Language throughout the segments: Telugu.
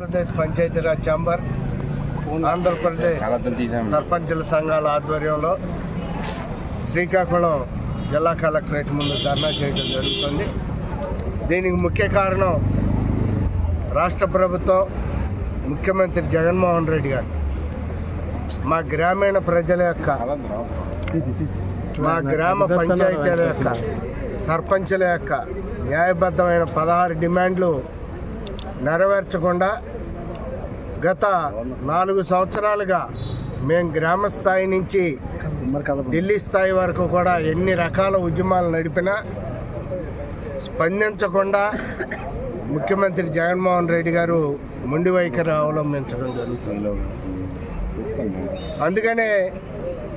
ఆంధ్రప్రదేశ్ పంచాయతీరాజ్ ఛాంబర్ ఆంధ్రప్రదేశ్ సర్పంచుల సంఘాల ఆధ్వర్యంలో శ్రీకాకుళం జిల్లా కలెక్టరేట్ ముందు ధర్నా చేయడం జరుగుతుంది. దీనికి ముఖ్య కారణం రాష్ట్ర ప్రభుత్వం ముఖ్యమంత్రి జగన్మోహన్ రెడ్డి గారు. మా గ్రామీణ ప్రజల యొక్క మా గ్రామ పంచాయతీల యొక్క సర్పంచుల యొక్క న్యాయబద్ధమైన పదహారు డిమాండ్లు నెరవేర్చకుండా గత నాలుగు సంవత్సరాలుగా మేము గ్రామ స్థాయి నుంచి ఢిల్లీ స్థాయి వరకు కూడా ఎన్ని రకాల ఉద్యమాలు నడిపినా స్పందించకుండా ముఖ్యమంత్రి జగన్మోహన్ రెడ్డి గారు మొండి వైఖరి అవలంబించడం జరుగుతుంది. అందుకనే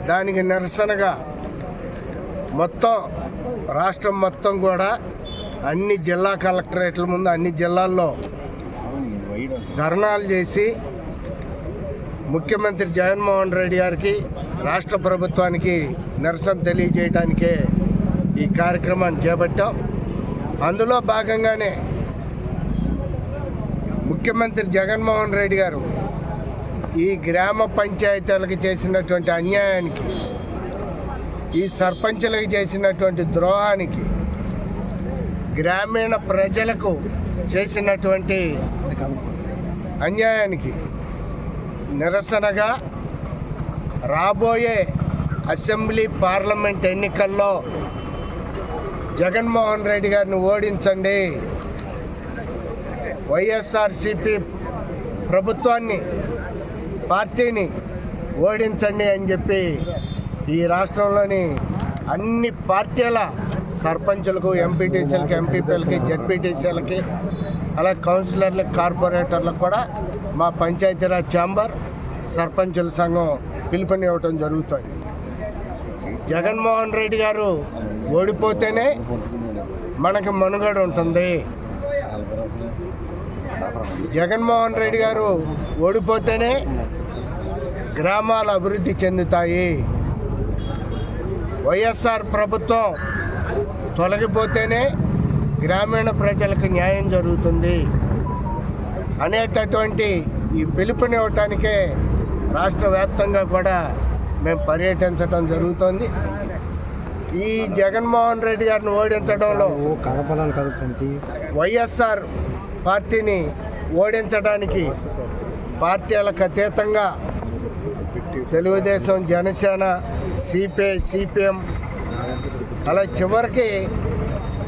దానికి నిరసనగా మొత్తం రాష్ట్రం మొత్తం కూడా అన్ని జిల్లా కలెక్టరేట్ల ముందు అన్ని జిల్లాల్లో ధర్నాలు చేసి ముఖ్యమంత్రి జగన్మోహన్ రెడ్డి గారికి రాష్ట్ర ప్రభుత్వానికి నిరసన తెలియజేయడానికే ఈ కార్యక్రమాన్ని చేపట్టాం. అందులో భాగంగానే ముఖ్యమంత్రి జగన్మోహన్ రెడ్డి గారు ఈ గ్రామ పంచాయతీలకు చేసినటువంటి అన్యాయానికి ఈ సర్పంచులకు చేసినటువంటి ద్రోహానికి గ్రామీణ ప్రజలకు చేసినటువంటి అన్యాయానికి నిరసనగా రాబోయే అసెంబ్లీ పార్లమెంట్ ఎన్నికల్లో జగన్మోహన్ రెడ్డి గారిని ఓడించండి. వైఎస్ఆర్సిపి ప్రభుత్వాన్ని పార్టీని ఓడించండి అని చెప్పి ఈ రాష్ట్రంలోని అన్ని పార్టీల సర్పంచులకు ఎంపీటీసీలకి ఎంపీపీలకి జడ్పీటీసీలకి అలాగే కౌన్సిలర్లకు కార్పొరేటర్లకు కూడా మా పంచాయతీరాజ్ ఛాంబర్ సర్పంచుల సంఘం పిలుపునివ్వటం జరుగుతుంది. జగన్మోహన్ రెడ్డి గారు ఓడిపోతేనే మనకి మనుగడ ఉంటుంది. జగన్మోహన్ రెడ్డి గారు ఓడిపోతేనే గ్రామాలు అభివృద్ధి చెందుతాయి. వైఎస్ఆర్ ప్రభుత్వం తొలగిపోతేనే గ్రామీణ ప్రజలకు న్యాయం జరుగుతుంది అనేటటువంటి ఈ పిలుపునివ్వటానికే రాష్ట్ర వ్యాప్తంగా కూడా మేము పర్యటించడం జరుగుతుంది. ఈ జగన్మోహన్ రెడ్డి గారిని ఓడించడంలో వైఎస్ఆర్ పార్టీని ఓడించడానికి పార్టీలకు అతీతంగా తెలుగుదేశం జనసేన సిపిఐ సిపిఎం అలా చివరికి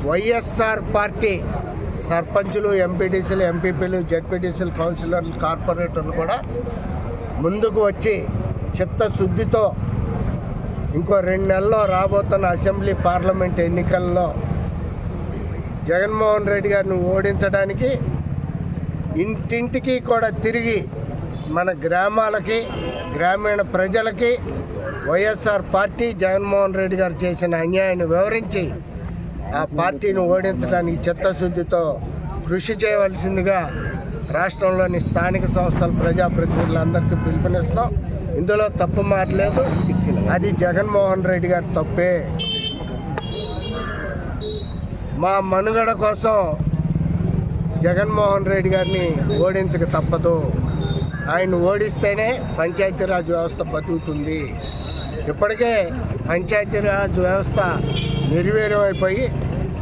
వైఎస్ఆర్ పార్టీ సర్పంచులు ఎంపీటీసీలు ఎంపీపీలు జడ్పీటీసీలు కౌన్సిలర్లు కార్పొరేటర్లు కూడా ముందుకు వచ్చి చిత్తశుద్ధితో ఇంకో రెండు నెలల్లో రాబోతున్న అసెంబ్లీ పార్లమెంట్ ఎన్నికల్లో జగన్మోహన్ రెడ్డి గారిని ఓడించడానికి ఇంటింటికి కూడా తిరిగి మన గ్రామాలకి గ్రామీణ ప్రజలకి వైఎస్ఆర్ పార్టీ జగన్మోహన్ రెడ్డి గారు చేసిన అన్యాయాన్ని వివరించి ఆ పార్టీని ఓడించడానికి చిత్తశుద్ధితో కృషి చేయవలసిందిగా రాష్ట్రంలోని స్థానిక సంస్థల ప్రజాప్రతినిధులందరికీ పిలుపునిస్తాం ఇందులో తప్పు మాట్లేదు అది జగన్మోహన్ రెడ్డి గారి తప్పే. మా మనుగడ కోసం జగన్మోహన్ రెడ్డి గారిని ఓడించక తప్పదు. ఆయన ఓడిస్తేనే పంచాయతీరాజ్ వ్యవస్థ బతుకుతుంది. ఇప్పటికే పంచాయతీరాజ్ వ్యవస్థ నిర్వీర్యమైపోయి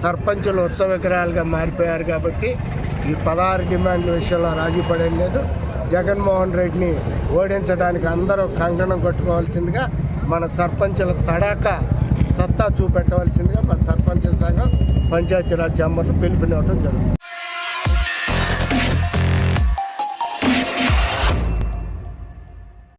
సర్పంచులు ఉత్సవ విగ్రహాలుగా మారిపోయారు కాబట్టి ఈ పదహారు డిమాండ్ల విషయంలో రాజీ పడేది లేదు. జగన్మోహన్ రెడ్డిని ఓడించడానికి అందరూ కంకణం కొట్టుకోవాల్సిందిగా మన సర్పంచుల తడాక సత్తా చూపెట్టవలసిందిగా మన సర్పంచుల సంఘం పంచాయతీరాజ్ ఛాంబర్లు పిలుపునివ్వడం జరుగుతుంది.